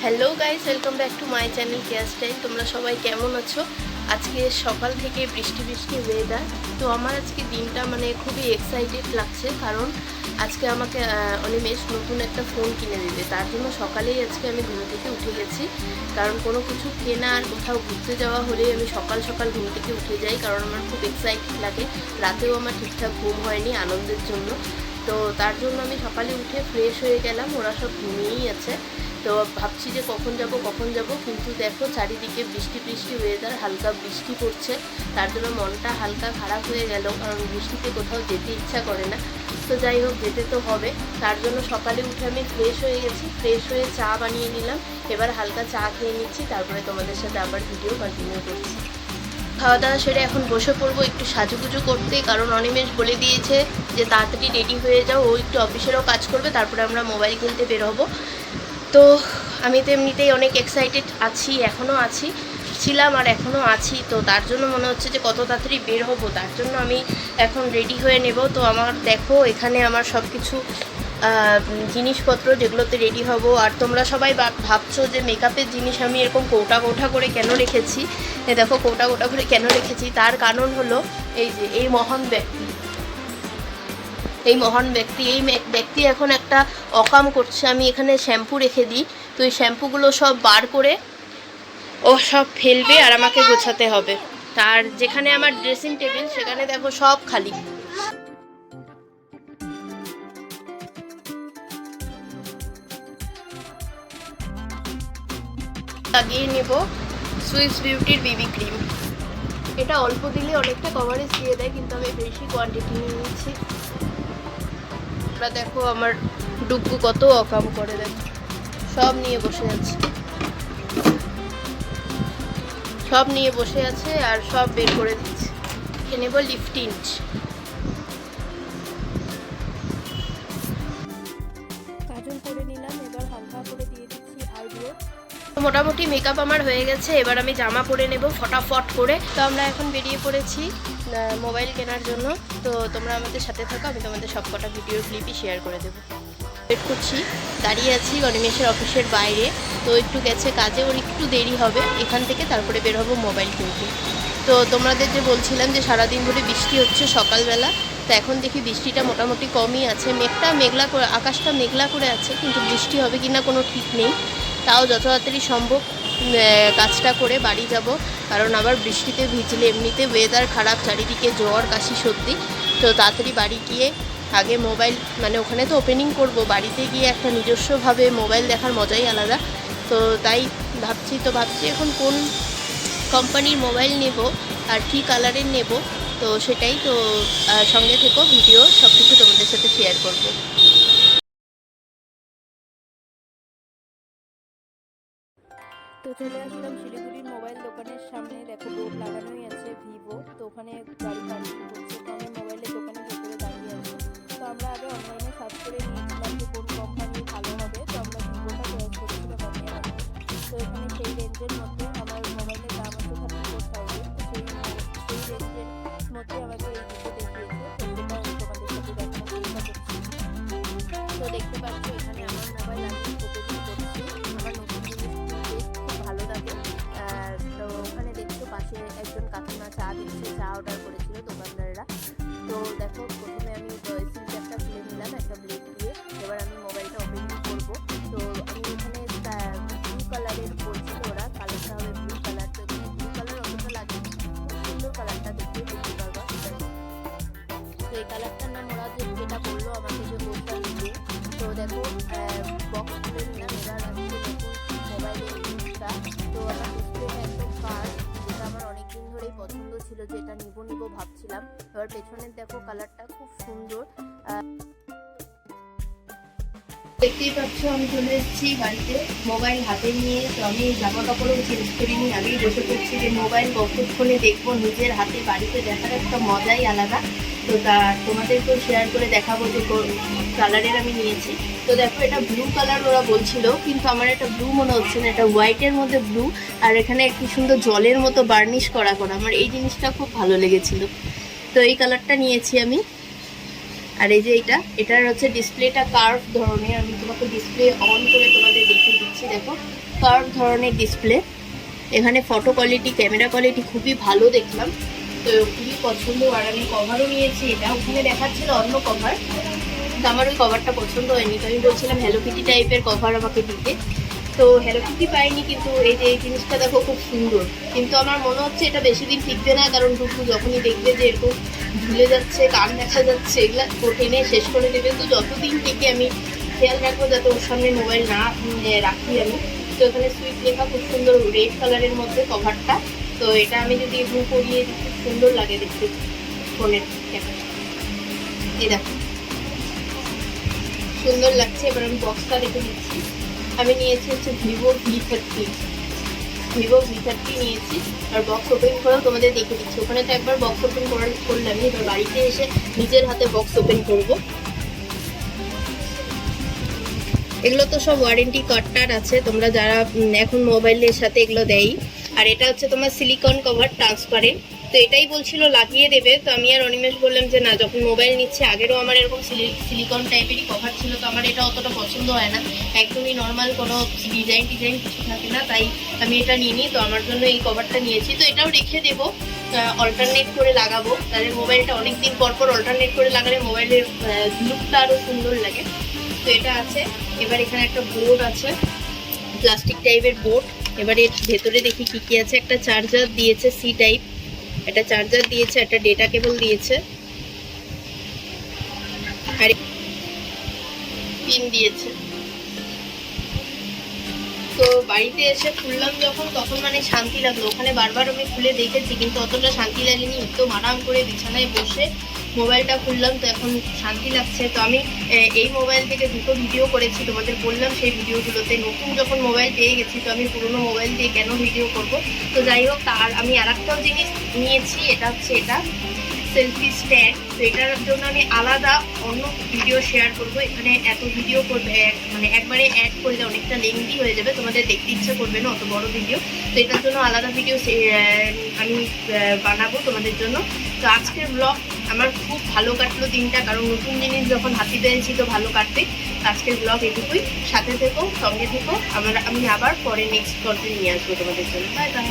Hello guys welcome back to my channel care style তোমরা সবাই কেমন আছো? আজকে সকাল থেকে বৃষ্টি বৃষ্টি ওয়েদার তো আমার আজকে দিনটা মানে খুবই এক্সাইটেড লাগছে কারণ আজকে আমাকে অনিমেষ নতুন একটা ফোন কিনে দেবে। তার জন্য সকালেই আজকে আমি ঘুম থেকে উঠে গেছি। কারণ কোনো কিছু কেনা আর কোথাও ঘুরতে যাওয়া হলে আমি সকাল সকাল ঘুম থেকে উঠে যাই কারণ আমার খুব এক্সাইটেড লাগে। রাতেও আমার ঠিকঠাক ঘুম হয়নি আনন্দের জন্য। তো তার জন্য আমি সকালে উঠে ফ্রেশ হয়ে গেলাম। ওরা সব ঘুমিয়েই আছে। তো ভাবছি যে কখন যাব কখন যাব, কিন্তু দেখো চারিদিকে বৃষ্টি বৃষ্টি ওয়েদার হালকা বৃষ্টি পড়ছে। তার জন্য মনটা হালকা খারাপ হয়ে গেল, কারণ বৃষ্টিতে কোথাও যেতে ইচ্ছা করে না। তো যাই হোক, যেতে তো হবে। তার জন্য সকালে উঠে আমি ফ্রেশ হয়ে গেছি ফ্রেশ হয়ে চা বানিয়ে নিলাম। এবার হালকা চা খেয়ে নিচ্ছি, তারপরে তোমাদের সাথে আবার ভিডিও কন্টিনিউ করছি। খাওয়া দাওয়া সেরে এখন বসে পড়ব, একটু সাজুগুজু করতে, কারণ অনিমেষ বলে দিয়েছে যে তাড়াতাড়ি রেডি হয়ে যাও, ও একটু অফিসেরও কাজ করবে, তারপরে আমরা মোবাইল কিনতে বের হব। তো আমি তো এমনিতেই অনেক এক্সাইটেড আছি, এখনও আছি, ছিলাম আর এখনও আছি। তো তার জন্য মনে হচ্ছে যে কত তাড়াতাড়ি বের হব, তার জন্য আমি এখন রেডি হয়ে নেব। তো আমার দেখো, এখানে আমার সব কিছু জিনিসপত্র যেগুলোতে রেডি হব। আর তোমরা সবাই ভাবছ যে মেকআপের জিনিস আমি এরকম কৌটা কৌটা করে কেন রেখেছি? দেখো, কৌটা কৌটা করে কেন রেখেছি? তার কারণ হলো এই যে, এই মহান এই মহান ব্যক্তি, এই ব্যক্তি এখন একটা অকাম করছে। আমি এখানে শ্যাম্পু রেখে দিই। তো এই শ্যাম্পুগুলো সব বার করে ও সব ফেলবে আর আমাকে গোছাতে হবে। তার যেখানে আমার ড্রেসিং টেবিল সেখানে দেখো সব খালি। লাগিয়ে নেব সুইস বিউটির বিবি ক্রিম এটা অল্প দিলে অনেকটা কভারেজ দিয়ে দেয়, কিন্তু আমি বেশি কোয়ান্টিটি নিয়ে নিচ্ছি। তোমরা দেখো আমার ডুগু কত অকাম করে দেখো। সব নিয়ে বসে আছে। সব নিয়ে বসে আছে আর সব বের করে দিচ্ছে। এখানে নেব কাজল মোটামুটি মেকআপ আমার হয়ে গেছে, এবার আমি জামা পরে নেব ফটাফট করে। তো আমরা এখন বেরিয়ে পড়েছি মোবাইল কেনার জন্য। তো তোমরা আমাদের সাথে থাকো, আমি তোমাদের সব কটা ভিডিও ক্লিপই শেয়ার করে দেবো। ওয়েট করছি, দাঁড়িয়ে আছি অনিমেষের অফিসের বাইরে। তো একটু গেছে কাজে, ওর একটু দেরি হবে, এখান থেকে তারপরে বের হব মোবাইল কিনতে। তো তোমাদের যে বলছিলাম যে সারাদিন ধরে বৃষ্টি হচ্ছে সকালবেলা, তো এখন দেখি বৃষ্টিটা মোটামুটি কমই আছে। মেঘটা মেঘলা করে, আকাশটা মেঘলা করে আছে, কিন্তু বৃষ্টি হবে কি না কোনো ঠিক নেই। তাও যত তাড়াতাড়ি সম্ভব কাজটা করে বাড়ি যাব। কারণ আবার বৃষ্টিতে ভিজলে এমনিতে ওয়েদার খারাপ, চারিদিকে জ্বর, কাশি, সর্দি। তো তাড়াতাড়ি বাড়ি গিয়ে আগে মোবাইল মানে ওখানে তো ওপেনিং করব, বাড়িতে গিয়ে একটা নিজস্বভাবে মোবাইল দেখার মজাই আলাদা। তো তাই ভাবছি, তো ভাবছি এখন কোন কোম্পানির মোবাইল নেব আর কী কালারের নেব। তো সেটাই তো সঙ্গে থেকেও ভিডিও সব কিছু তোমাদের সাথে শেয়ার করব। তো চলে আসলাম শিলিগুড়ির মোবাইল দোকানের সামনে। দেখো বোর্ড লাগানোই আছে, ভিভো। তো ওখানে গাড়ি পার্কিং করছে। তো আমি মোবাইলের দোকানে ভেতরে দাঁড়িয়ে আছি। তো আমরা আগে অনলাইনে সার্চ করে নিয়েছিলাম যে কোন কোম্পানি ভালো আমার অনেকদিন পছন্দ ছিল ভাবছিলাম পেছনের দেখো কালারটা খুব সুন্দর দেখতেই পাচ্ছ, আমি চলে এসেছি বাড়িতে। মোবাইল হাতে নিয়ে তো আমি জামা কাপড়ও চেঞ্জ করিনি আগেই বসে পড়ছি যে মোবাইল কতক্ষণে দেখব, নিজের হাতে বাড়িতে দেখার একটা মজাই আলাদা। তো তা তোমাদেরকেও শেয়ার করে দেখাবো যে কালারের আমি নিয়েছি। তো দেখো, এটা ব্লু কালার ওরা বলছিল, কিন্তু আমার এটা ব্লু মনে হচ্ছে না, এটা হোয়াইটের মধ্যে ব্লু আর এখানে কি সুন্দর জলের মতো বার্নিশ করা করা। আমার এই জিনিসটা খুব ভালো লেগেছিল। তো এই কালারটা নিয়েছি আমি। আর এই যে এটা, এটার হচ্ছে ডিসপ্লেটা কার্ভ ধরনের। আমি তোমাকে ডিসপ্লে অন করে তোমাদের দেখিয়ে দিচ্ছি, দেখো। কার্ভ ধরনের ডিসপ্লে এখানে ফটো কোয়ালিটি ক্যামেরা কোয়ালিটি খুবই ভালো দেখলাম। তো খুবই পছন্দ আর আমি কভারও নিয়েছি এটা ওখানে দেখাচ্ছিল অন্য কভার তো আমার ওই কভারটা পছন্দ হয়নি, তো আমি বলছিলাম হ্যালো কিটি টাইপের কভার আমাকে দিতে। তো হ্যালো কিটি পাইনি, কিন্তু এই যে এই জিনিসটা দেখো খুব সুন্দর। কিন্তু আমার মনে হচ্ছে এটা বেশি দিন টিকবে না, কারণ টুকু যখনই দেখবে যে এরকম ঝুলে যাচ্ছে, কান দেখা যাচ্ছে, এগুলা টেনে শেষ করে দেবে। তো যতদিন থেকে আমি খেয়াল রাখব যাতে ওর সামনে মোবাইল না রাখি আমি। তো এখানে সুইট লেখা খুব সুন্দর রেড কালারের মধ্যে কভারটা তো এটা আমি যদি একটু করিয়ে খুব সুন্দর লাগে দেখতে ফোনের ক্যামেরা। এই দেখো। সুন্দর লাগছে, এবার আমি বক্সটা দেখে নিচ্ছি। আমি নিয়েছি হচ্ছে Vivo V thirty. Vivo V thirty নিয়েছি, আর বক্স ওপেন করেও তোমাদের দেখে দিচ্ছি। ওখানে তো একবার বক্স ওপেন করার করলামই, এবার বাড়িতে এসে নিজের হাতে বক্স ওপেন করব। এগুলো তো সব ওয়ারেন্টি কার্ডটার আছে, তোমরা যারা এখন মোবাইলের সাথে এগুলো দেয় আর এটা হচ্ছে তোমার সিলিকন কভার ট্রান্সপারেন্ট তো এটাই বলছিল, লাগিয়ে দেবে। তো আমি আর অনিমেষ বললাম যে, না, যখন মোবাইল নিচ্ছে, আগেরও আমার এরকম সিলিকন টাইপেরই কভার ছিল, তো আমার এটা অতটা পছন্দ হয় না। একদমই নর্মাল কোনো ডিজাইন টিজাইন কিছু থাকে না, তাই আমি এটা নিয়ে নিই তো আমার জন্য এই কভারটা নিয়েছি। তো এটাও রেখে দেবো অল্টারনেট করে লাগাবো। তাহলে মোবাইলটা অনেক দিন পর পর অল্টারনেট করে লাগালে মোবাইলের লুকটা আরও সুন্দর লাগে। তো এটা আছে। এবার এখানে একটা বোর্ড আছে প্লাস্টিক টাইপের বোর্ড এবার ভেতরে দেখি কি কি আছে। একটা চার্জার দিয়েছে সি টাইপ একটা চার্জার দিয়েছে, একটা ডেটা কেবল দিয়েছে। আর পিন দিয়েছে। তো বাড়িতে এসে খুললাম যখন, তখন মানে শান্তি লাগল। ওখানে বারবার আমি খুলে দেখেছি, কিন্তু অতটা শান্তি লাগেনি। তো আরাম করে বিছানায় বসে মোবাইলটা খুললাম, তো এখন শান্তি লাগছে। তো আমি এই মোবাইল থেকে দুটো ভিডিও করেছি, তোমাদের বললাম সেই ভিডিওগুলোতে। নতুন যখন মোবাইল পেয়ে গেছি, তো আমি পুরোনো মোবাইল দিয়ে কেন ভিডিও করব? তো যাই হোক তার আমি আর একটাও জিনিস নিয়েছি, এটা হচ্ছে এটা, সেলফি স্ট্যান্ড। তো এটার জন্য আমি আলাদা অন্য ভিডিও শেয়ার করব। এখানে এত ভিডিও করবে মানে একবারে অ্যাড করলে অনেকটা লেন্দি হয়ে যাবে। তোমাদের দেখতে ইচ্ছে করবে না, অত বড় ভিডিও তো এটার জন্য আলাদা ভিডিও আমি বানাবো তোমাদের জন্য। তো আজকের ব্লগ আমার খুব ভালো কাটলো দিনটা, কারণ নতুন জিনিস যখন হাতি পেয়েছি তো ভালো কাটতে আজকের ব্লগ এটুকুই। সাথে থেকো, সঙ্গে থেকো। আমার আমি আবার পরে নেক্সট কন্টেন্ট নিয়ে আসব তোমাদের জন্য। Bye bye